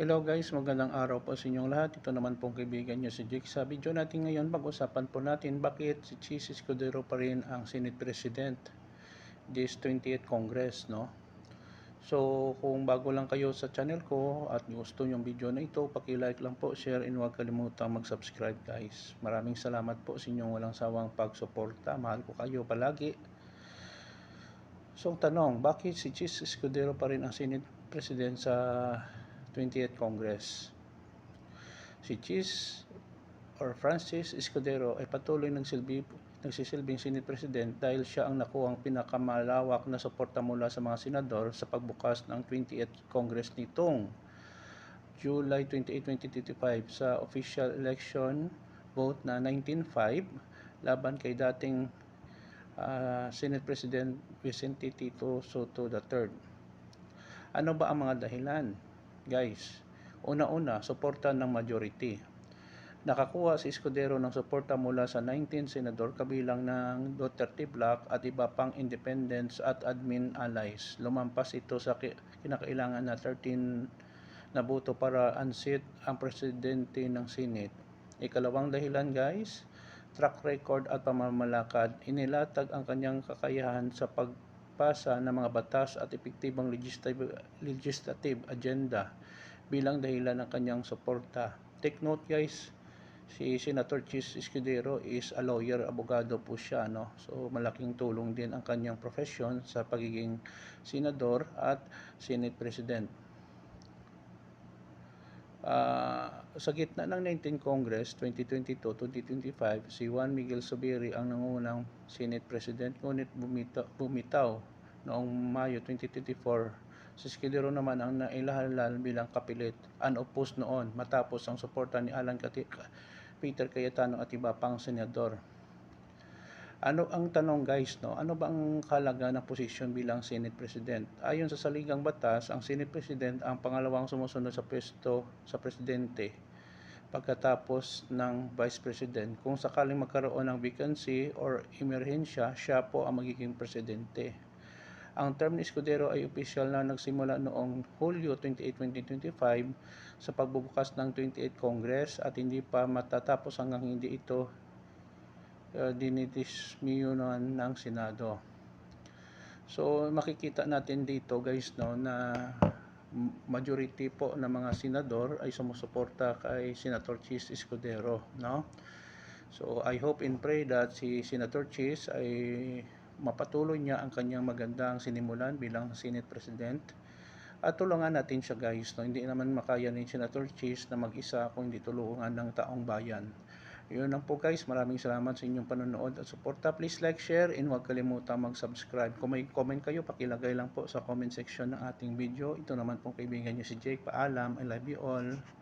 Hello guys, magandang araw po sa inyong lahat. Ito naman pong kaibigan nyo si Jake. Sa video natin ngayon, pag-usapan po natin bakit si Cheese Escudero pa rin ang Senate President this 28th Congress, no? So, kung bago lang kayo sa channel ko at gusto yung video na ito, paki-like lang po, share, and huwag kalimutang mag-subscribe guys. Maraming salamat po sa inyong walang sawang pagsuporta. Mahal ko kayo palagi. So, tanong, bakit si Cheese Escudero pa rin ang Senate President sa 28th Congress. Si Cheese or Francis Escudero ay patuloy nagsilbi, nagsisilbing Senate President dahil siya ang nakuhang pinakamalawak na suporta mula sa mga senador sa pagbukas ng 28th Congress nitong July 28, 2025 sa official election vote na 19-5 laban kay dating ah, Senate President Vicente Tito Soto III. Ano ba ang mga dahilan? Guys, una-una, suporta ng majority. Nakakuha si Escudero ng suporta mula sa 19 senador kabilang ng Duterte Black at iba pang independents at admin allies. Lumampas ito sa ki- kinakailangan na 13 na boto para unseat ang presidente ng Senate. Ikalawang dahilan guys, track record at pamamalakad, inilatag ang kanyang kakayahan sa pagpasa ng mga batas at epektibang legislative, legislative agenda bilang dahilan ng kanyang suporta. Take note guys, si Senator Chis Escudero is a lawyer, abogado po siya. No? So malaking tulong din ang kanyang profession sa pagiging senador at Senate President. Ah, sa gitna ng 19 Congress 2022-2025, si Juan Miguel Zubiri ang nangunang Senate President ngunit bumita, bumitaw noong Mayo 2024. Si Escudero naman ang nailahalal bilang kapilit, unopposed noon matapos ang suporta ni Alan Peter Cayetano at iba pang senador. Ano ang tanong guys, no? Ano ba ang kalaga ng posisyon bilang Senate President? Ayon sa saligang batas, ang Senate President ang pangalawang sumusunod sa pwesto sa presidente pagkatapos ng Vice President. Kung sakaling magkaroon ng vacancy or emerhensya, siya po ang magiging presidente. Ang term ni Escudero ay opisyal na nagsimula noong Hulyo 28, 2025 sa pagbubukas ng 28th Congress at hindi pa matatapos hanggang hindi ito uh, dinidismiyunan ng Senado. So makikita natin dito guys no na majority po ng mga senador ay sumusuporta kay Senator Chis Escudero, no? So I hope and pray that si Senator Chis ay mapatuloy niya ang kanyang magandang sinimulan bilang Senate President. At tulungan natin siya guys, no? Hindi naman makaya ni Senator Chis na mag-isa kung hindi tulungan ng taong bayan. Yun lang po guys. Maraming salamat sa inyong panonood at suporta. Please like, share, and huwag kalimutan mag-subscribe. Kung may comment kayo, pakilagay lang po sa comment section ng ating video. Ito naman pong kaibigan niyo si Jake. Paalam. I love you all.